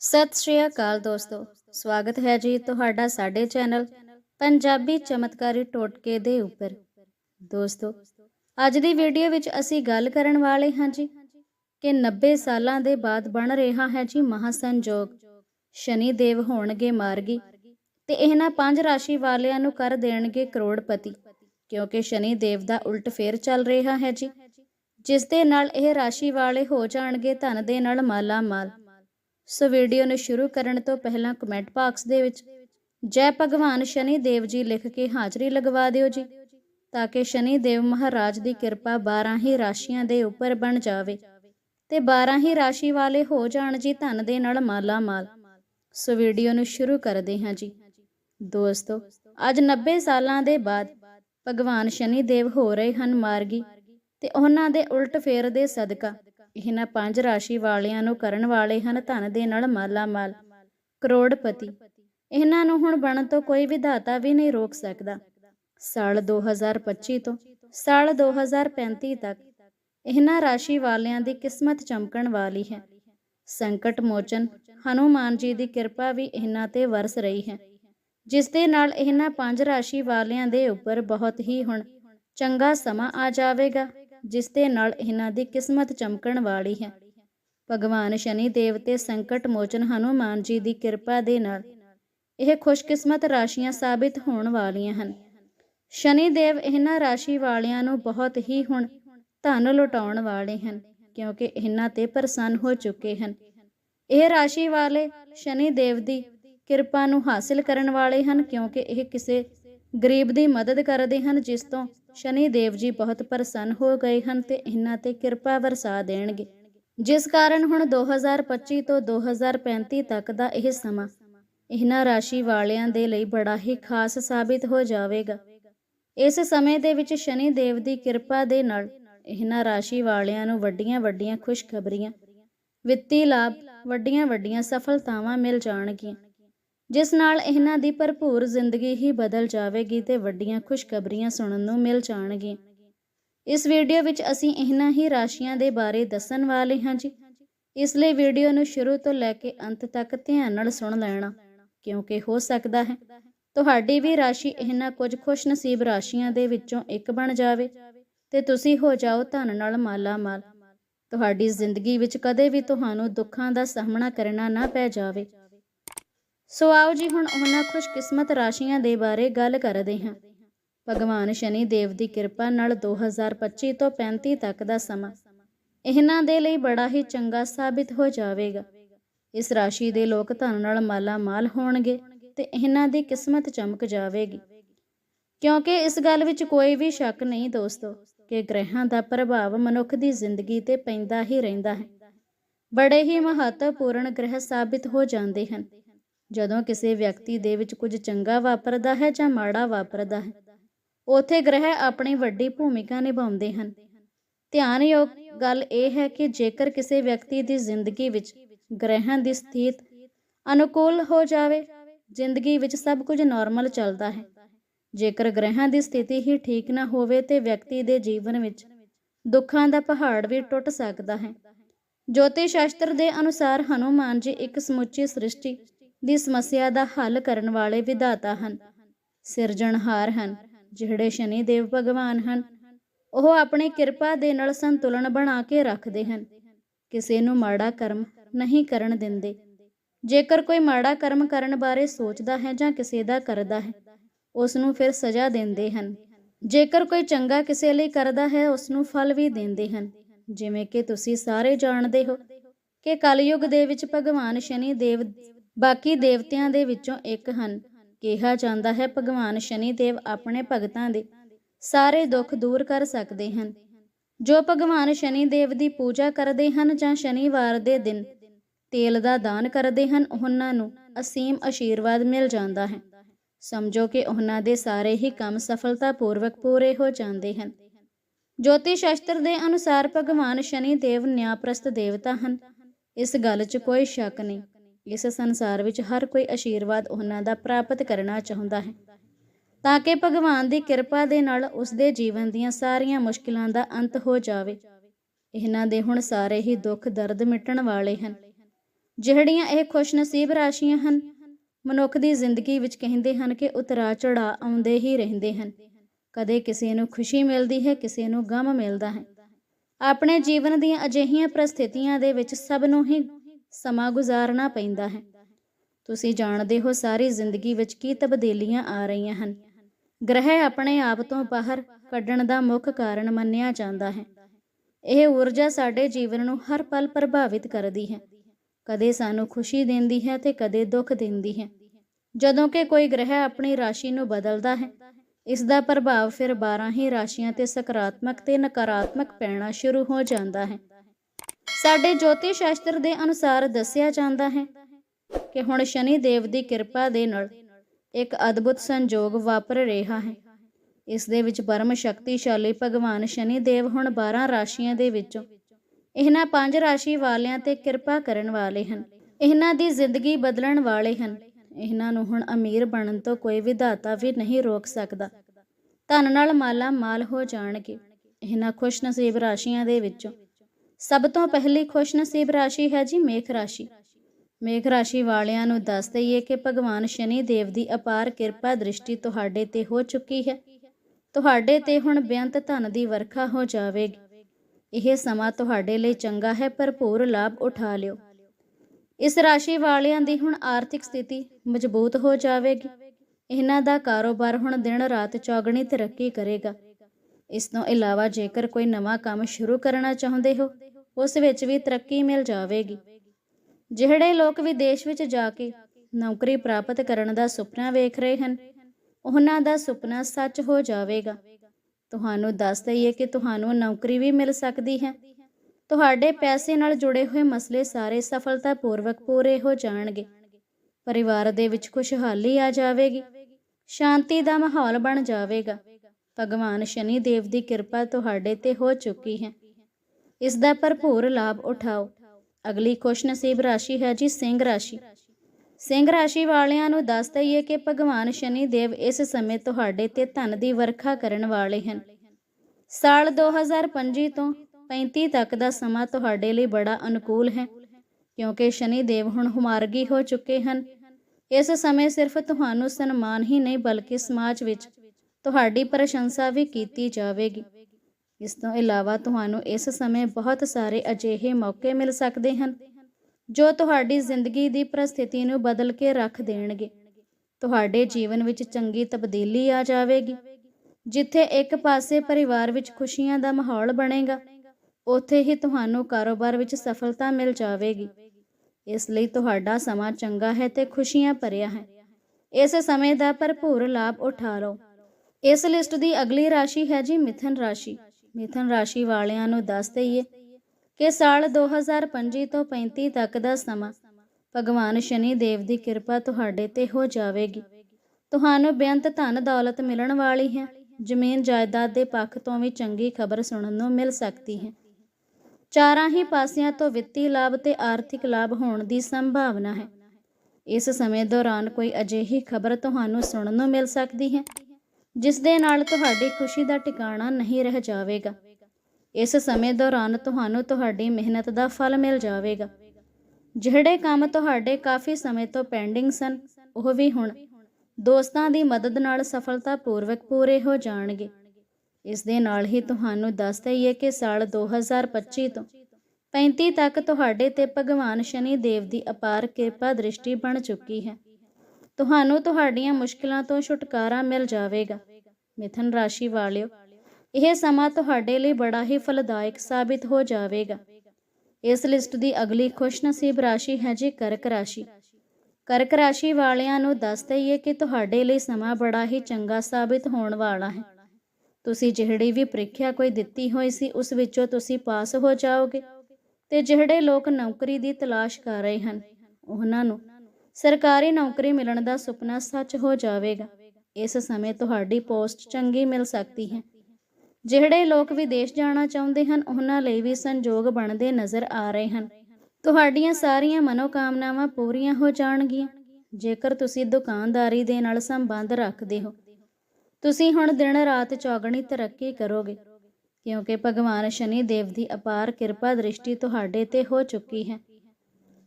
ਸਤਿ ਸ਼੍ਰੀ ਅਕਾਲ ਦੋਸਤੋ। ਸਵਾਗਤ ਹੈ ਜੀ ਤੁਹਾਡਾ ਸਾਡੇ ਚੈਨਲ ਪੰਜਾਬੀ ਚਮਤਕਾਰੀ ਟੋਟਕੇ ਦੇ ਉੱਪਰ। ਦੋਸਤੋ, ਅੱਜ ਦੀ ਵੀਡੀਓ ਵਿੱਚ ਅਸੀਂ ਗੱਲ ਕਰਨ ਵਾਲੇ ਹਾਂ ਜੀ ਕਿ 90 ਸਾਲਾਂ ਦੇ ਬਾਅਦ ਬਣ ਰਿਹਾ ਹੈ ਜੀ ਮਹਾਸੰਜੋਗ। ਸ਼ਨੀ ਦੇਵ ਹੋਣਗੇ ਮਾਰਗੀ ਤੇ ਇਹਨਾਂ ਪੰਜ ਰਾਸ਼ੀ ਵਾਲਿਆਂ ਨੂੰ ਕਰ ਦੇਣਗੇ ਕਰੋੜਪਤੀ, ਕਿਉਂਕਿ ਸ਼ਨੀ ਦੇਵ ਦਾ ਉਲਟ ਫੇਰ ਚੱਲ ਰਿਹਾ ਹੈ ਜੀ। ਜਿਸ ਦੇ ਨਾਲ ਇਹ ਰਾਸ਼ੀ ਵਾਲੇ ਹੋ ਜਾਣਗੇ ਧਨ ਦੇ ਨਾਲ ਮਾਲਾ ਮਾਲ ਸੋ ਵੀਡੀਓ ਨੂੰ ਸ਼ੁਰੂ ਕਰਨ ਤੋਂ ਪਹਿਲਾਂ ਕਮੈਂਟ ਬਾਕਸ ਦੇ ਵਿੱਚ ਜੈ ਭਗਵਾਨ ਸ਼ਨੀ ਦੇਵ ਜੀ ਲਿਖ ਕੇ ਹਾਜ਼ਰੀ ਲਗਵਾ ਦਿਓ ਜੀ, ਤਾਂ ਕਿ ਸ਼ਨੀ ਦੇਵ ਮਹਾਰਾਜ ਦੀ ਕਿਰਪਾ 12 ਹੀ ਰਾਸ਼ੀਆਂ ਦੇ ਉੱਪਰ ਬਣ ਜਾਵੇ ਤੇ 12 ਹੀ ਰਾਸ਼ੀ ਵਾਲੇ ਹੋ ਜਾਣ ਜੀ ਧਨ ਦੇ ਨਾਲ ਮਾਲਾ ਮਾਲ ਸੋ ਵੀਡੀਓ ਨੂੰ ਸ਼ੁਰੂ ਕਰਦੇ ਹਾਂ ਜੀ। ਦੋਸਤੋ, ਅੱਜ 90 ਸਾਲਾਂ ਦੇ ਬਾਅਦ ਭਗਵਾਨ ਸ਼ਨੀ ਦੇਵ ਹੋ ਰਹੇ ਹਨ ਮਾਰਗੀ ਤੇ ਉਹਨਾਂ ਦੇ ਉਲਟ ਫੇਰ ਦੇ ਸਦਕਾ। ਇਹਨਾਂ ਪੰਜ ਰਾਸ਼ੀ ਵਾਲਿਆਂ ਨੂੰ ਕਰਨ ਵਾਲੇ ਹਨ ਧਨ ਦੇ ਨਾਲ ਮਾਲਾ ਮਾਲ ਕਰੋੜਪਤੀ। ਇਹਨਾਂ ਨੂੰ ਹੁਣ ਬਣਨ ਤੋਂ ਕੋਈ ਵਿਧਾਤਾ ਵੀ ਨਹੀਂ ਰੋਕ ਸਕਦਾ। ਸਾਲ 2025 ਤੋਂ ਸਾਲ 2035 ਤੱਕ ਇਹਨਾਂ ਰਾਸ਼ੀ ਵਾਲਿਆਂ ਦੀ ਕਿਸਮਤ ਚਮਕਣ ਵਾਲੀ ਹੈ। ਸੰਕਟ ਮੋਚਨ, ਹਨੂਮਾਨ ਜੀ ਦੀ ਕਿਰਪਾ ਵੀ ਇਹਨਾਂ ਤੇ ਵਰਸ ਰਹੀ ਹੈ। ਜਿਸ ਦੇ ਨਾਲ ਇਹਨਾਂ ਪੰਜ ਰਾਸ਼ੀ ਵਾਲਿਆਂ ਦੇ ਉੱਪਰ ਬਹੁਤ ਹੀ ਹੁਣ ਚੰਗਾ ਸਮਾਂ ਆ ਜਾਵੇਗਾ। ਜਿਸ ਦੇ ਨਾਲ ਇਹਨਾਂ ਦੀ ਕਿਸਮਤ ਚਮਕਣ ਵਾਲੀ ਹੈ। ਭਗਵਾਨ ਸ਼ਨੀ ਦੇਵ ਤੇ ਸੰਕਟ ਮੋਚਨ ਹਨੂਮਾਨ ਜੀ ਦੀ ਕਿਰਪਾ ਦੇ ਨਾਲ ਇਹ ਖੁਸ਼ਕਿਸਮਤ ਰਾਸ਼ੀਆਂ ਸਾਬਿਤ ਹੋਣ ਵਾਲੀਆਂ ਹਨ। ਸ਼ਨੀ ਦੇਵ ਇਹਨਾਂ ਰਾਸ਼ੀ ਵਾਲਿਆਂ ਨੂੰ ਬਹੁਤ ਹੀ ਹੁਣ ਧਨ ਲੁਟਾਉਣ ਵਾਲੇ ਹਨ, ਕਿਉਂਕਿ ਇਹਨਾਂ ਤੇ ਪ੍ਰਸੰਨ ਹੋ ਚੁੱਕੇ ਹਨ। ਇਹ ਰਾਸ਼ੀ ਵਾਲੇ ਸ਼ਨੀ ਦੇਵ ਦੀ ਕਿਰਪਾ ਨੂੰ ਹਾਸਿਲ ਕਰਨ ਵਾਲੇ ਹਨ, ਕਿਉਂਕਿ ਇਹ ਕਿਸੇ ਗਰੀਬ ਦੀ ਮਦਦ ਕਰਦੇ ਹਨ, ਜਿਸ ਤੋਂ ਸ਼ਨੀ ਦੇਵ ਜੀ ਬਹੁਤ ਪ੍ਰਸੰਨ ਹੋ ਗਏ ਹਨ ਤੇ ਇਹਨਾਂ ਤੇ ਕਿਰਪਾ ਵਰਸਾ ਦੇਣਗੇ। ਜਿਸ ਕਾਰਨ ਹੁਣ 2025 ਤੋਂ 2035 ਤੱਕ ਦਾ ਇਹ ਸਮਾਂ ਇਹਨਾਂ ਰਾਸ਼ੀ ਵਾਲਿਆਂ ਦੇ ਲਈ ਬੜਾ ਹੀ ਖਾਸ ਸਾਬਿਤ ਹੋ ਜਾਵੇਗਾ। ਇਸ ਸਮੇਂ ਦੇ ਵਿੱਚ ਸ਼ਨੀ ਦੇਵ ਦੀ ਕਿਰਪਾ ਦੇ ਨਾਲ ਇਹਨਾਂ ਰਾਸ਼ੀ ਵਾਲਿਆਂ ਨੂੰ ਵੱਡੀਆਂ ਵੱਡੀਆਂ ਖੁਸ਼ਖਬਰੀਆਂ, ਵਿੱਤੀ ਲਾਭ, ਵੱਡੀਆਂ ਵੱਡੀਆਂ ਸਫਲਤਾਵਾਂ ਮਿਲ ਜਾਣਗੀਆਂ। ਜਿਸ ਨਾਲ ਇਹਨਾਂ ਦੀ ਭਰਪੂਰ ਜ਼ਿੰਦਗੀ ਹੀ ਬਦਲ ਜਾਵੇਗੀ ਤੇ ਵੱਡੀਆਂ ਖੁਸ਼ਖਬਰੀਆਂ ਸੁਣਨ ਨੂੰ ਮਿਲ ਜਾਣਗੀਆਂ। ਇਸ ਵੀਡੀਓ ਵਿੱਚ ਅਸੀਂ ਇਹਨਾਂ ਹੀ ਰਾਸ਼ੀਆਂ ਦੇ ਬਾਰੇ ਦੱਸਣ ਵਾਲੇ ਹਾਂ ਜੀ। ਇਸ ਲਈ ਵੀਡੀਓ ਨੂੰ ਸ਼ੁਰੂ ਤੋਂ ਲੈ ਕੇ ਅੰਤ ਤੱਕ ਧਿਆਨ ਨਾਲ ਸੁਣ ਲੈਣਾ, ਕਿਉਂਕਿ ਹੋ ਸਕਦਾ ਹੈ ਤੁਹਾਡੀ ਵੀ ਰਾਸ਼ੀ ਇਹਨਾਂ ਕੁਝ ਖੁਸ਼ਨਸੀਬ ਰਾਸ਼ੀਆਂ ਦੇ ਵਿੱਚੋਂ ਇੱਕ ਬਣ ਜਾਵੇ ਤੇ ਤੁਸੀਂ ਹੋ ਜਾਓ ਧਨ ਨਾਲ ਮਾਲਾ ਮਾਲ ਤੁਹਾਡੀ ਜ਼ਿੰਦਗੀ ਵਿੱਚ ਕਦੇ ਵੀ ਤੁਹਾਨੂੰ ਦੁੱਖਾਂ ਦਾ ਸਾਹਮਣਾ ਕਰਨਾ ਨਾ ਪੈ ਜਾਵੇ। ਸੋ ਆਓ ਜੀ ਹੁਣ ਉਹਨਾਂ ਖੁਸ਼ਕਿਸਮਤ ਰਾਸ਼ੀਆਂ ਦੇ ਬਾਰੇ ਗੱਲ ਕਰਦੇ ਹਾਂ। ਭਗਵਾਨ ਸ਼ਨੀ ਦੇਵ ਦੀ ਕਿਰਪਾ ਨਾਲ 2025 ਤੋਂ 35 ਤੱਕ ਦਾ ਸਮਾਂ। ਇਹਨਾਂ ਦੇ ਲਈ ਬੜਾ ਹੀ ਚੰਗਾ ਸਾਬਿਤ ਹੋ ਜਾਵੇਗਾ। ਇਸ ਰਾਸ਼ੀ ਦੇ ਲੋਕ ਧਨ ਨਾਲ ਮਾਲਾ ਮਾਲ ਹੋਣਗੇ ਤੇ ਇਹਨਾਂ ਦੀ ਕਿਸਮਤ ਚਮਕ ਜਾਵੇਗੀ। ਕਿਉਂਕਿ ਇਸ ਗੱਲ ਵਿੱਚ ਕੋਈ ਵੀ ਸ਼ੱਕ ਨਹੀਂ ਦੋਸਤੋ, ਕਿ ਗ੍ਰਹਿਾਂ ਦਾ ਪ੍ਰਭਾਵ ਮਨੁੱਖ ਦੀ ਜ਼ਿੰਦਗੀ ਤੇ ਪੈਂਦਾ ਹੀ ਰਹਿੰਦਾ ਹੈ। ਬੜੇ ਹੀ ਮਹੱਤਵਪੂਰਨ ਗ੍ਰਹਿ ਸਾਬਿਤ ਹੋ ਜਾਂਦੇ ਹਨ। ਜਦੋਂ ਕਿਸੇ ਵਿਅਕਤੀ ਦੇ ਵਿੱਚ ਕੁਝ ਚੰਗਾ ਵਾਪਰਦਾ ਹੈ ਜਾਂ ਮਾੜਾ ਵਾਪਰਦਾ ਹੈ, ਉਥੇ ਗ੍ਰਹਿ ਆਪਣੀ ਵੱਡੀ ਭੂਮਿਕਾ ਨਿਭਾਉਂਦੇ ਹਨ। ਧਿਆਨਯੋਗ ਗੱਲ ਇਹ ਹੈ ਕਿ ਜੇਕਰ ਕਿਸੇ ਵਿਅਕਤੀ ਦੀ ਜ਼ਿੰਦਗੀ ਵਿੱਚ ਗ੍ਰਹਿਾਂ ਦੀ ਸਥਿਤੀ ਅਨੁਕੂਲ ਹੋ ਜਾਵੇ, ਜ਼ਿੰਦਗੀ ਵਿੱਚ ਸਭ ਕੁਝ ਨਾਰਮਲ ਚੱਲਦਾ ਹੈ। ਜੇਕਰ ਗ੍ਰਹਿਾਂ ਦੀ ਸਥਿਤੀ ਹੀ ਠੀਕ ਨਾ ਹੋਵੇ ਤੇ ਵਿਅਕਤੀ ਦੇ ਜੀਵਨ ਵਿੱਚ ਦੁੱਖਾਂ ਦਾ ਪਹਾੜ ਵੀ ਟੁੱਟ ਸਕਦਾ ਹੈ। ਜੋਤਿਸ਼ ਸ਼ਾਸਤਰ ਦੇ ਅਨੁਸਾਰ ਹਨੂਮਾਨ ਜੀ ਇੱਕ ਸਮੁੱਚੀ ਸ੍ਰਿਸ਼ਟੀ ਦੀ ਸਮੱਸਿਆ ਦਾ ਹੱਲ ਕਰਨ ਵਾਲੇ ਵਿਧਾਤਾ ਹਨ। ਸਿਰਜਣਹਾਰ ਹਨ, ਜਿਹੜੇ ਸ਼ਨੀ ਦੇਵ ਭਗਵਾਨ ਹਨ। ਉਹ ਆਪਣੀ ਕਿਰਪਾ ਦੇ ਨਾਲ ਸੰਤੁਲਨ ਬਣਾ ਕੇ ਰੱਖਦੇ ਹਨ। ਕਿਸੇ ਨੂੰ ਮਾੜਾ ਕਰਮ ਨਹੀਂ ਕਰਨ ਦਿੰਦੇ। ਜੇਕਰ ਕੋਈ ਮਾੜਾ ਕਰਮ ਕਰਨ ਬਾਰੇ ਸੋਚਦਾ ਹੈ ਜਾਂ ਕਿਸੇ ਦਾ ਕਰਦਾ ਹੈ, ਉਸ ਨੂੰ ਫਿਰ ਸਜ਼ਾ ਦਿੰਦੇ ਹਨ। ਜੇਕਰ ਕੋਈ ਚੰਗਾ ਕਿਸੇ ਲਈ ਕਰਦਾ ਹੈ, ਉਸ ਨੂੰ ਫਲ ਵੀ ਦਿੰਦੇ ਹਨ। ਜਿਵੇਂ ਕਿ ਤੁਸੀਂ ਸਾਰੇ ਜਾਣਦੇ ਹੋ ਕਿ ਕਲਯੁਗ ਦੇ ਵਿੱਚ ਭਗਵਾਨ ਸ਼ਨੀ ਦੇਵ ਬਾਕੀ ਦੇਵਤਿਆਂ ਦੇ ਵਿੱਚੋਂ ਇੱਕ ਹਨ। ਕਿਹਾ ਜਾਂਦਾ ਹੈ, ਭਗਵਾਨ ਸ਼ਨੀ ਦੇਵ ਆਪਣੇ ਭਗਤਾਂ ਦੇ ਸਾਰੇ ਦੁੱਖ ਦੂਰ ਕਰ ਸਕਦੇ ਹਨ। ਜੋ ਭਗਵਾਨ ਸ਼ਨੀ ਦੇਵ ਦੀ ਪੂਜਾ ਕਰਦੇ ਹਨ ਜਾਂ ਸ਼ਨੀਵਾਰ ਦੇ ਦਿਨ ਤੇਲ ਦਾ ਦਾਨ ਕਰਦੇ ਹਨ, ਉਹਨਾਂ ਨੂੰ ਅਸੀਮ ਆਸ਼ੀਰਵਾਦ ਮਿਲ ਜਾਂਦਾ ਹੈ। ਸਮਝੋ ਕਿ ਉਹਨਾਂ ਦੇ ਸਾਰੇ ਹੀ ਕੰਮ ਸਫਲਤਾਪੂਰਵਕ ਪੂਰੇ ਹੋ ਜਾਂਦੇ ਹਨ। ਜੋਤੀ ਸ਼ਾਸਤਰ ਦੇ ਅਨੁਸਾਰ ਭਗਵਾਨ ਸ਼ਨੀ ਦੇਵ ਨਿਆਪ੍ਰਸਤ ਦੇਵਤਾ ਹਨ। ਇਸ ਗੱਲ 'ਚ ਕੋਈ ਸ਼ੱਕ ਨਹੀਂ। ਇਸ ਸੰਸਾਰ ਵਿੱਚ ਹਰ ਕੋਈ ਆਸ਼ੀਰਵਾਦ ਉਹਨਾਂ ਦਾ ਪ੍ਰਾਪਤ ਕਰਨਾ ਚਾਹੁੰਦਾ ਹੈ। ਤਾਂ ਕਿ ਭਗਵਾਨ ਦੀ ਕਿਰਪਾ ਦੇ ਨਾਲ ਉਸ ਦੇ ਜੀਵਨ ਦੀਆਂ ਸਾਰੀਆਂ ਮੁਸ਼ਕਿਲਾਂ ਦਾ ਅੰਤ ਹੋ ਜਾਵੇ। ਇਹਨਾਂ ਦੇ ਹੁਣ ਸਾਰੇ ਹੀ ਦੁੱਖ ਦਰਦ ਮਿਟਣ ਵਾਲੇ ਹਨ। ਜਿਹੜੀਆਂ ਇਹ ਖੁਸ਼ਨਸੀਬ ਰਾਸ਼ੀਆਂ ਹਨ, ਮਨੁੱਖ ਦੀ ਜ਼ਿੰਦਗੀ ਵਿੱਚ ਕਹਿੰਦੇ ਹਨ ਕਿ ਉਤਰਾ ਚੜਾ ਆਉਂਦੇ ਹੀ ਰਹਿੰਦੇ ਹਨ। ਕਦੇ ਕਿਸੇ ਨੂੰ ਖੁਸ਼ੀ ਮਿਲਦੀ ਹੈ, ਕਿਸੇ ਨੂੰ ਗਮ ਮਿਲਦਾ ਹੈ। ਆਪਣੇ ਜੀਵਨ ਦੀਆਂ ਅਜਿਹੀਆਂ ਪ੍ਰਸਥਿਤੀਆਂ ਦੇ ਵਿੱਚ ਸਭ ਨੂੰ ਹੀ ਸਮਾਂ ਗੁਜ਼ਾਰਨਾ ਪੈਂਦਾ ਹੈ। ਤੁਸੀਂ ਜਾਣਦੇ ਹੋ ਸਾਰੀ ਜ਼ਿੰਦਗੀ ਵਿੱਚ ਕੀ ਤਬਦੀਲੀਆਂ ਆ ਰਹੀਆਂ ਹਨ। ਗ੍ਰਹਿ ਆਪਣੇ ਆਪ ਤੋਂ ਬਾਹਰ ਕੱਢਣ ਦਾ ਮੁੱਖ ਕਾਰਨ ਮੰਨਿਆ ਜਾਂਦਾ ਹੈ। ਇਹ ਊਰਜਾ ਸਾਡੇ ਜੀਵਨ ਨੂੰ ਹਰ ਪਲ ਪ੍ਰਭਾਵਿਤ ਕਰਦੀ ਹੈ। ਕਦੇ ਸਾਨੂੰ ਖੁਸ਼ੀ ਦਿੰਦੀ ਹੈ ਤੇ ਕਦੇ ਦੁੱਖ ਦਿੰਦੀ ਹੈ। ਜਦੋਂ ਕਿ ਕੋਈ ਗ੍ਰਹਿ ਆਪਣੀ ਰਾਸ਼ੀ ਨੂੰ ਬਦਲਦਾ ਹੈ, ਇਸ ਦਾ ਪ੍ਰਭਾਵ ਫਿਰ 12 ਹੀ ਰਾਸ਼ੀਆਂ ਤੇ ਸਕਾਰਾਤਮਕ ਤੇ ਨਕਾਰਾਤਮਕ ਪੈਣਾ ਸ਼ੁਰੂ ਹੋ ਜਾਂਦਾ ਹੈ। ਸਾਡੇ ਜੋਤਿਸ਼ ਸ਼ਾਸਤਰ ਦੇ ਅਨੁਸਾਰ ਦੱਸਿਆ ਜਾਂਦਾ ਹੈ ਕਿ ਹੁਣ ਸ਼ਨੀ ਦੇਵ ਦੀ ਕਿਰਪਾ ਦੇ ਨਾਲ ਇੱਕ ਅਦਭੁਤ ਸੰਜੋਗ ਵਾਪਰ ਰਿਹਾ ਹੈ। ਇਸ ਦੇ ਵਿੱਚ ਪਰਮ ਸ਼ਕਤੀਸ਼ਾਲੀ ਭਗਵਾਨ ਸ਼ਨੀ ਦੇਵ ਹੁਣ 12 ਰਾਸ਼ੀਆਂ ਦੇ ਵਿੱਚੋਂ ਇਹਨਾਂ ਪੰਜ ਰਾਸ਼ੀ ਵਾਲਿਆਂ ਤੇ ਕਿਰਪਾ ਕਰਨ ਵਾਲੇ ਹਨ। ਇਹਨਾਂ ਦੀ ਜ਼ਿੰਦਗੀ ਬਦਲਣ ਵਾਲੇ ਹਨ। ਇਹਨਾਂ ਨੂੰ ਹੁਣ ਅਮੀਰ ਬਣਨ ਤੋਂ ਕੋਈ ਵਿਧਾਤਾ ਵੀ ਨਹੀਂ ਰੋਕ ਸਕਦਾ। ਧਨ ਨਾਲ ਮਾਲਾ ਮਾਲ ਹੋ ਜਾਣਗੇ। ਇਹਨਾਂ ਖੁਸ਼ਨਸੀਬ ਰਾਸ਼ੀਆਂ ਦੇ ਵਿੱਚੋਂ ਸਭ ਤੋਂ ਪਹਿਲੀ ਖੁਸ਼ਨਸੀਬ ਰਾਸ਼ੀ ਹੈ ਜੀ ਮੇਖ ਰਾਸ਼ੀ। ਮੇਖ ਰਾਸ਼ੀ ਵਾਲਿਆਂ ਨੂੰ ਦੱਸ ਦਈਏ ਕਿ ਭਗਵਾਨ ਸ਼ਨੀ ਦੇਵ ਦੀ ਅਪਾਰ ਕਿਰਪਾ ਦ੍ਰਿਸ਼ਟੀ ਤੁਹਾਡੇ ਤੇ ਹੋ ਚੁੱਕੀ ਹੈ। ਤੁਹਾਡੇ ਤੇ ਹੁਣ ਬੇਅੰਤ ਧਨ ਦੀ ਵਰਖਾ ਹੋ ਜਾਵੇਗੀ। ਇਹ ਸਮਾਂ ਤੁਹਾਡੇ ਲਈ ਚੰਗਾ ਹੈ, ਭਰਪੂਰ ਲਾਭ ਉਠਾ ਲਿਓ। ਇਸ ਰਾਸ਼ੀ ਵਾਲਿਆਂ ਦੀ ਹੁਣ ਆਰਥਿਕ ਸਥਿਤੀ ਮਜ਼ਬੂਤ ਹੋ ਜਾਵੇਗੀ। ਇਹਨਾਂ ਦਾ ਕਾਰੋਬਾਰ ਹੁਣ ਦਿਨ ਰਾਤ ਚੌਗਣੀ ਤਰੱਕੀ ਕਰੇਗਾ। ਇਸ ਤੋਂ ਇਲਾਵਾ ਜੇਕਰ ਕੋਈ ਨਵਾਂ ਕੰਮ ਸ਼ੁਰੂ ਕਰਨਾ ਚਾਹੁੰਦੇ ਹੋ ਉਸ ਵਿੱਚ ਵੀ ਤਰੱਕੀ ਮਿਲ ਜਾਵੇਗੀ। ਜਿਹੜੇ ਲੋਕ ਵਿਦੇਸ਼ ਵਿੱਚ ਜਾ ਕੇ ਨੌਕਰੀ ਪ੍ਰਾਪਤ ਕਰਨ ਦਾ ਸੁਪਨਾ ਵੇਖ ਰਹੇ ਹਨ, ਉਹਨਾਂ ਦਾ ਸੁਪਨਾ ਸੱਚ ਹੋ ਜਾਵੇਗਾ। ਤੁਹਾਨੂੰ ਦੱਸ ਦਈਏ ਕਿ ਤੁਹਾਨੂੰ ਨੌਕਰੀ ਵੀ ਮਿਲ ਸਕਦੀ ਹੈ। ਤੁਹਾਡੇ ਪੈਸੇ ਨਾਲ ਜੁੜੇ ਹੋਏ ਮਸਲੇ ਸਾਰੇ ਸਫਲਤਾਪੂਰਵਕ ਪੂਰੇ ਹੋ ਜਾਣਗੇ। ਪਰਿਵਾਰ ਦੇ ਵਿੱਚ ਖੁਸ਼ਹਾਲੀ ਆ ਜਾਵੇਗੀ। ਸ਼ਾਂਤੀ ਦਾ ਮਾਹੌਲ ਬਣ ਜਾਵੇਗਾ। ਭਗਵਾਨ ਸ਼ਨੀ ਦੇਵ ਦੀ ਕਿਰਪਾ ਤੁਹਾਡੇ ਤੇ ਹੋ ਚੁੱਕੀ ਹੈ। ਇਸ ਦਾ ਭਰਪੂਰ ਲਾਭ ਉਠਾਓ। ਅਗਲੀ ਖੁਸ਼ਨਸੀਬ ਰਾਸ਼ੀ ਹੈ ਜੀ ਸਿੰਘ ਰਾਸ਼ੀ। ਸਿੰਘ ਰਾਸ਼ੀ ਵਾਲਿਆਂ ਨੂੰ ਦੱਸ ਦਈਏ ਕਿ ਭਗਵਾਨ ਸ਼ਨੀ ਦੇਵ ਇਸ ਸਮੇਂ ਤੁਹਾਡੇ ਤੇ ਧਨ ਦੀ ਵਰਖਾ ਕਰਨ ਵਾਲੇ ਹਨ। ਸਾਲ 2025 ਤੋਂ 35 ਤੱਕ ਦਾ ਸਮਾਂ ਤੁਹਾਡੇ ਲਈ ਬੜਾ ਅਨੁਕੂਲ ਹੈ, ਕਿਉਂਕਿ ਸ਼ਨੀ ਦੇਵ ਹੁਣ ਹੁਮਾਰਗੀ ਹੋ ਚੁੱਕੇ ਹਨ। ਇਸ ਸਮੇਂ ਸਿਰਫ ਤੁਹਾਨੂੰ ਸਨਮਾਨ ਹੀ ਨਹੀਂ, ਬਲਕਿ ਸਮਾਜ ਵਿੱਚ ਤੁਹਾਡੀ ਪ੍ਰਸ਼ੰਸਾ ਵੀ ਕੀਤੀ ਜਾਵੇਗੀ। ਇਸ ਤੋਂ ਇਲਾਵਾ ਤੁਹਾਨੂੰ ਇਸ ਸਮੇਂ ਬਹੁਤ ਸਾਰੇ ਅਜਿਹੇ ਮੌਕੇ ਮਿਲ ਸਕਦੇ ਹਨ, ਜੋ ਤੁਹਾਡੀ ਜ਼ਿੰਦਗੀ ਦੀ ਪ੍ਰਸਥਿਤੀ ਨੂੰ ਬਦਲ ਕੇ ਰੱਖ ਦੇਣਗੇ। ਤੁਹਾਡੇ ਜੀਵਨ ਵਿੱਚ ਚੰਗੀ ਤਬਦੀਲੀ ਆ ਜਾਵੇਗੀ। ਜਿੱਥੇ ਇੱਕ ਪਾਸੇ ਪਰਿਵਾਰ ਵਿੱਚ ਖੁਸ਼ੀਆਂ ਦਾ ਮਾਹੌਲ ਬਣੇਗਾ, ਉੱਥੇ ਹੀ ਤੁਹਾਨੂੰ ਕਾਰੋਬਾਰ ਵਿੱਚ ਸਫਲਤਾ ਮਿਲ ਜਾਵੇਗੀ। ਇਸ ਲਈ ਤੁਹਾਡਾ ਸਮਾਂ ਚੰਗਾ ਹੈ ਤੇ ਖੁਸ਼ੀਆਂ ਭਰਿਆ ਹੈ। ਇਸ ਸਮੇਂ ਦਾ ਭਰਪੂਰ ਲਾਭ ਉਠਾ ਲਓ। ਇਸ ਲਿਸਟ ਦੀ ਅਗਲੀ ਰਾਸ਼ੀ ਹੈ ਜੀ ਮਿਥਨ ਰਾਸ਼ੀ। ਮਿਥਨ ਰਾਸ਼ੀ ਵਾਲਿਆਂ ਨੂੰ ਦੱਸ ਦਈਏ ਕਿ ਸਾਲ 2025 ਤੋਂ 35 ਤੱਕ ਦਾ ਸਮਾਂ ਭਗਵਾਨ ਸ਼ਨੀ ਦੇਵ ਦੀ ਕਿਰਪਾ ਤੁਹਾਡੇ ਤੇ ਹੋ ਜਾਵੇਗੀ। ਤੁਹਾਨੂੰ ਬੇਅੰਤ ਧਨ ਦੌਲਤ ਮਿਲਣ ਵਾਲੀ ਹੈ। ਜ਼ਮੀਨ ਜਾਇਦਾਦ ਦੇ ਪੱਖ ਤੋਂ ਵੀ ਚੰਗੀ ਖਬਰ ਸੁਣਨ ਨੂੰ ਮਿਲ ਸਕਦੀ ਹੈ। ਚਾਰਾਂ ਹੀ ਪਾਸਿਆਂ ਤੋਂ ਵਿੱਤੀ ਲਾਭ ਤੇ ਆਰਥਿਕ ਲਾਭ ਹੋਣ ਦੀ ਸੰਭਾਵਨਾ ਹੈ। ਇਸ ਸਮੇਂ ਦੌਰਾਨ ਕੋਈ ਅਜਿਹੀ ਖਬਰ ਤੁਹਾਨੂੰ ਸੁਣਨ ਨੂੰ ਮਿਲ ਸਕਦੀ ਹੈ। ਜਿਸ ਦੇ ਨਾਲ ਤੁਹਾਡੀ ਖੁਸ਼ੀ ਦਾ ਟਿਕਾਣਾ ਨਹੀਂ ਰਹਿ ਜਾਵੇਗਾ। ਇਸ ਸਮੇਂ ਦੌਰਾਨ ਤੁਹਾਨੂੰ ਤੁਹਾਡੀ ਮਿਹਨਤ ਦਾ ਫਲ ਮਿਲ ਜਾਵੇਗਾ। ਜਿਹੜੇ ਕੰਮ ਤੁਹਾਡੇ ਕਾਫੀ ਸਮੇਂ ਤੋਂ ਪੈਂਡਿੰਗ ਸਨ, ਉਹ ਵੀ ਹੁਣ ਦੋਸਤਾਂ ਦੀ ਮਦਦ ਨਾਲ ਸਫਲਤਾਪੂਰਵਕ ਪੂਰੇ ਹੋ ਜਾਣਗੇ। ਇਸ ਦੇ ਨਾਲ ਹੀ ਤੁਹਾਨੂੰ ਦੱਸ ਦਈਏ ਕਿ ਸਾਲ 2025 ਤੋਂ 35 ਤੱਕ ਤੁਹਾਡੇ ਤੇ ਭਗਵਾਨ ਸ਼ਨੀ ਦੇਵ ਦੀ ਅਪਾਰ ਕਿਰਪਾ ਦ੍ਰਿਸ਼ਟੀ ਬਣ ਚੁੱਕੀ ਹੈ। ਤੁਹਾਨੂੰ ਤੁਹਾਡੀਆਂ ਮੁਸ਼ਕਲਾਂ ਤੋਂ ਛੁਟਕਾਰਾ ਮਿਲ ਜਾਵੇਗਾ। ਮਿਥਨ ਰਾਸ਼ੀ ਵਾਲਿਓ, ਇਹ ਸਮਾਂ ਤੁਹਾਡੇ ਲਈ ਬੜਾ ਹੀ ਫਲਦਾਇਕ ਸਾਬਿਤ ਹੋ ਜਾਵੇਗਾ। ਇਸ ਲਿਸਟ ਦੀ ਅਗਲੀ ਖੁਸ਼ਨਸੀਬ ਰਾਸ਼ੀ ਹੈ ਜੀ ਕਰਕ ਰਾਸ਼ੀ। ਕਰਕ ਰਾਸ਼ੀ ਵਾਲਿਆਂ ਨੂੰ ਦੱਸ ਦਈਏ ਕਿ ਤੁਹਾਡੇ ਲਈ ਸਮਾਂ ਬੜਾ ਹੀ ਚੰਗਾ ਸਾਬਿਤ ਹੋਣ ਵਾਲਾ ਹੈ। ਤੁਸੀਂ ਜਿਹੜੀ ਵੀ ਪ੍ਰੀਖਿਆ ਕੋਈ ਦਿੱਤੀ ਹੋਈ ਸੀ, ਉਸ ਵਿੱਚੋਂ ਤੁਸੀਂ ਪਾਸ ਹੋ ਜਾਓਗੇ ਤੇ ਜਿਹੜੇ ਲੋਕ ਨੌਕਰੀ ਦੀ ਤਲਾਸ਼ ਕਰ ਰਹੇ ਹਨ, ਉਹਨਾਂ ਨੂੰ ਸਰਕਾਰੀ ਨੌਕਰੀ ਮਿਲਣ ਦਾ ਸੁਪਨਾ ਸੱਚ ਹੋ ਜਾਵੇਗਾ। ਇਸ ਸਮੇਂ ਤੁਹਾਡੀ ਪੋਸਟ ਚੰਗੀ ਮਿਲ ਸਕਦੀ ਹੈ। ਜਿਹੜੇ ਲੋਕ ਵਿਦੇਸ਼ ਜਾਣਾ ਚਾਹੁੰਦੇ ਹਨ, ਉਹਨਾਂ ਲਈ ਵੀ ਸੰਜੋਗ ਬਣਦੇ ਨਜ਼ਰ ਆ ਰਹੇ ਹਨ। ਤੁਹਾਡੀਆਂ ਸਾਰੀਆਂ ਮਨੋਕਾਮਨਾਵਾਂ ਪੂਰੀਆਂ ਹੋ ਜਾਣਗੀਆਂ। ਜੇਕਰ ਤੁਸੀਂ ਦੁਕਾਨਦਾਰੀ ਦੇ ਨਾਲ ਸੰਬੰਧ ਰੱਖਦੇ ਹੋ, ਤੁਸੀਂ ਹੁਣ ਦਿਨ ਰਾਤ ਚੌਗਣੀ ਤਰੱਕੀ ਕਰੋਗੇ, ਕਿਉਂਕਿ ਭਗਵਾਨ ਸ਼ਨੀ ਦੇਵ ਦੀ ਅਪਾਰ ਕਿਰਪਾ ਦ੍ਰਿਸ਼ਟੀ ਤੁਹਾਡੇ ਤੇ ਹੋ ਚੁੱਕੀ ਹੈ।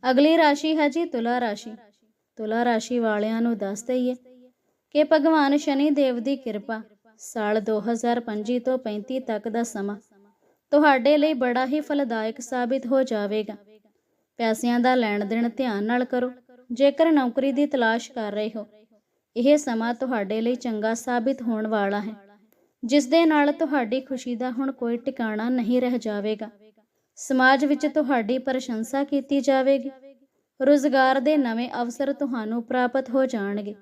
ਅਗਲੀ ਰਾਸ਼ੀ ਹੈ ਜੀ ਤੁਲਾ ਰਾਸ਼ੀ। ਤੁਲਾ ਰਾਸ਼ੀ ਵਾਲਿਆਂ ਨੂੰ ਦੱਸ ਦਈਏ ਕਿ ਭਗਵਾਨ ਸ਼ਨੀ ਦੇਵ ਦੀ ਕਿਰਪਾ ਸਾਲ 2025 ਤੋਂ 35 ਤੱਕ ਦਾ ਸਮਾਂ ਤੁਹਾਡੇ ਲਈ ਬੜਾ ਹੀ ਫਲਦਾਇਕ ਸਾਬਿਤ ਹੋ ਜਾਵੇਗਾ। ਪੈਸਿਆਂ ਦਾ ਲੈਣ ਦੇਣ ਧਿਆਨ ਨਾਲ ਕਰੋ, ਜੇਕਰ ਨੌਕਰੀ ਦੀ ਤਲਾਸ਼ ਕਰ ਰਹੇ ਹੋ। ਇਹ ਸਮਾਂ ਤੁਹਾਡੇ ਲਈ ਚੰਗਾ ਸਾਬਿਤ ਹੋਣ ਵਾਲਾ ਹੈ, ਜਿਸ ਦੇ ਨਾਲ ਤੁਹਾਡੀ ਖੁਸ਼ੀ ਦਾ ਹੁਣ ਕੋਈ ਟਿਕਾਣਾ ਨਹੀਂ ਰਹਿ ਜਾਵੇਗਾ। ਸਮਾਜ ਵਿੱਚ ਤੁਹਾਡੀ ਪ੍ਰਸ਼ੰਸਾ ਕੀਤੀ ਜਾਵੇਗੀ। ਰੋਜ਼ਗਾਰ ਦੇ ਨਵੇਂ ਅਵਸਰ ਤੁਹਾਨੂੰ ਪ੍ਰਾਪਤ ਹੋ ਜਾਣਗੇ।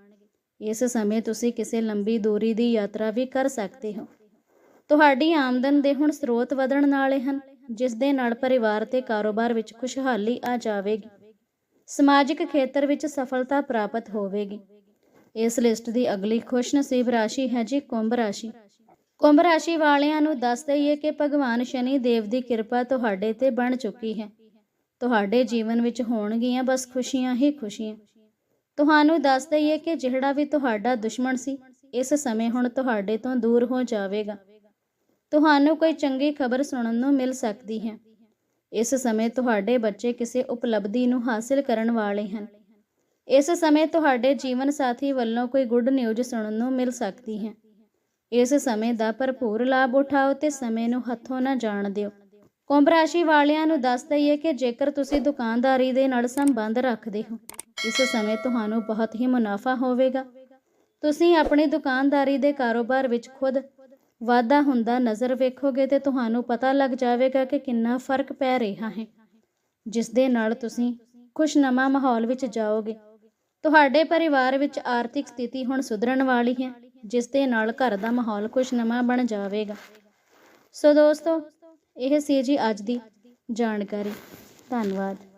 ਇਸ ਸਮੇਂ ਤੁਸੀਂ ਕਿਸੇ ਲੰਬੀ ਦੂਰੀ ਦੀ ਯਾਤਰਾ ਵੀ ਕਰ ਸਕਦੇ ਹੋ। ਤੁਹਾਡੀ ਆਮਦਨ ਦੇ ਹੁਣ ਸਰੋਤ ਵਧਣ ਵਾਲੇ ਹਨ, ਜਿਸ ਦੇ ਨਾਲ ਪਰਿਵਾਰ ਤੇ ਕਾਰੋਬਾਰ ਵਿੱਚ ਖੁਸ਼ਹਾਲੀ ਆ ਜਾਵੇਗੀ। ਸਮਾਜਿਕ ਖੇਤਰ ਵਿੱਚ ਸਫਲਤਾ ਪ੍ਰਾਪਤ ਹੋਵੇਗੀ। ਇਸ ਲਿਸਟ ਦੀ ਅਗਲੀ ਖੁਸ਼ਨਸੀਬ ਰਾਸ਼ੀ ਹੈ ਜੀ ਕੁੰਭ ਰਾਸ਼ੀ। ਕੁੰਭ ਰਾਸ਼ੀ ਵਾਲਿਆਂ ਨੂੰ ਦੱਸ ਦਈਏ ਕਿ ਭਗਵਾਨ ਸ਼ਨੀ ਦੇਵ ਦੀ ਕਿਰਪਾ ਤੁਹਾਡੇ ਤੇ ਬਣ ਚੁੱਕੀ ਹੈ। ਤੁਹਾਡੇ ਜੀਵਨ ਵਿੱਚ ਹੋਣਗੀਆਂ, ਬਸ ਖੁਸ਼ੀਆਂ ਹੀ ਖੁਸ਼ੀਆਂ। ਤੁਹਾਨੂੰ ਦੱਸ ਦਈਏ ਕਿ ਜਿਹੜਾ ਵੀ ਤੁਹਾਡਾ ਦੁਸ਼ਮਣ ਸੀ, ਇਸ ਸਮੇਂ ਹੁਣ ਤੁਹਾਡੇ ਤੋਂ ਦੂਰ ਹੋ ਜਾਵੇਗਾ। ਤੁਹਾਨੂੰ ਕੋਈ ਚੰਗੀ ਖਬਰ ਸੁਣਨ ਨੂੰ ਮਿਲ ਸਕਦੀ ਹੈ। ਇਸ ਸਮੇਂ ਤੁਹਾਡੇ ਬੱਚੇ ਕਿਸੇ ਉਪਲਬਧੀ ਨੂੰ ਹਾਸਲ ਕਰਨ ਵਾਲੇ ਹਨ। ਇਸ ਸਮੇਂ ਤੁਹਾਡੇ ਜੀਵਨ ਸਾਥੀ ਵੱਲੋਂ ਕੋਈ ਗੁੱਡ ਨਿਊਜ਼ ਸੁਣਨ ਨੂੰ ਮਿਲ ਸਕਦੀ ਹੈ। ਇਸ ਸਮੇਂ ਦਾ ਭਰਪੂਰ ਲਾਭ ਉਠਾਓ ਤੇ ਸਮੇਂ ਨੂੰ ਹੱਥੋਂ ਨਾ ਜਾਣ ਦਿਓ। ਕੁੰਭ ਰਾਸ਼ੀ ਵਾਲਿਆਂ ਨੂੰ ਦੱਸ ਦਈਏ ਕਿ ਜੇਕਰ ਤੁਸੀਂ ਦੁਕਾਨਦਾਰੀ ਦੇ ਨਾਲ ਸੰਬੰਧ ਰੱਖਦੇ ਹੋ, ਇਸ ਸਮੇਂ ਤੁਹਾਨੂੰ ਬਹੁਤ ਹੀ ਮੁਨਾਫਾ ਹੋਵੇਗਾ। ਤੁਸੀਂ ਆਪਣੀ ਦੁਕਾਨਦਾਰੀ ਦੇ ਕਾਰੋਬਾਰ ਵਿੱਚ ਖੁਦ ਵਾਧਾ ਹੁੰਦਾ ਨਜ਼ਰ ਵੇਖੋਗੇ ਤੇ ਤੁਹਾਨੂੰ ਪਤਾ ਲੱਗ ਜਾਵੇਗਾ ਕਿ ਕਿੰਨਾ ਫ਼ਰਕ ਪੈ ਰਿਹਾ ਹੈ। ਜਿਸ ਦੇ ਨਾਲ ਤੁਸੀਂ ਖੁਸ਼ਨਮਾ ਮਾਹੌਲ ਵਿੱਚ ਜਾਓਗੇ। ਤੁਹਾਡੇ ਪਰਿਵਾਰ ਵਿੱਚ ਆਰਥਿਕ ਸਥਿਤੀ ਹੁਣ ਸੁਧਰਨ ਵਾਲੀ ਹੈ, ਜਿਸ ਦੇ ਨਾਲ ਘਰ ਦਾ ਮਾਹੌਲ ਖੁਸ਼ਨਮਾ ਬਣ ਜਾਵੇਗਾ। ਸੋ ਦੋਸਤੋ ਇਹ ਸੀ ਜੀ ਅੱਜ ਦੀ ਜਾਣਕਾਰੀ। ਧੰਨਵਾਦ।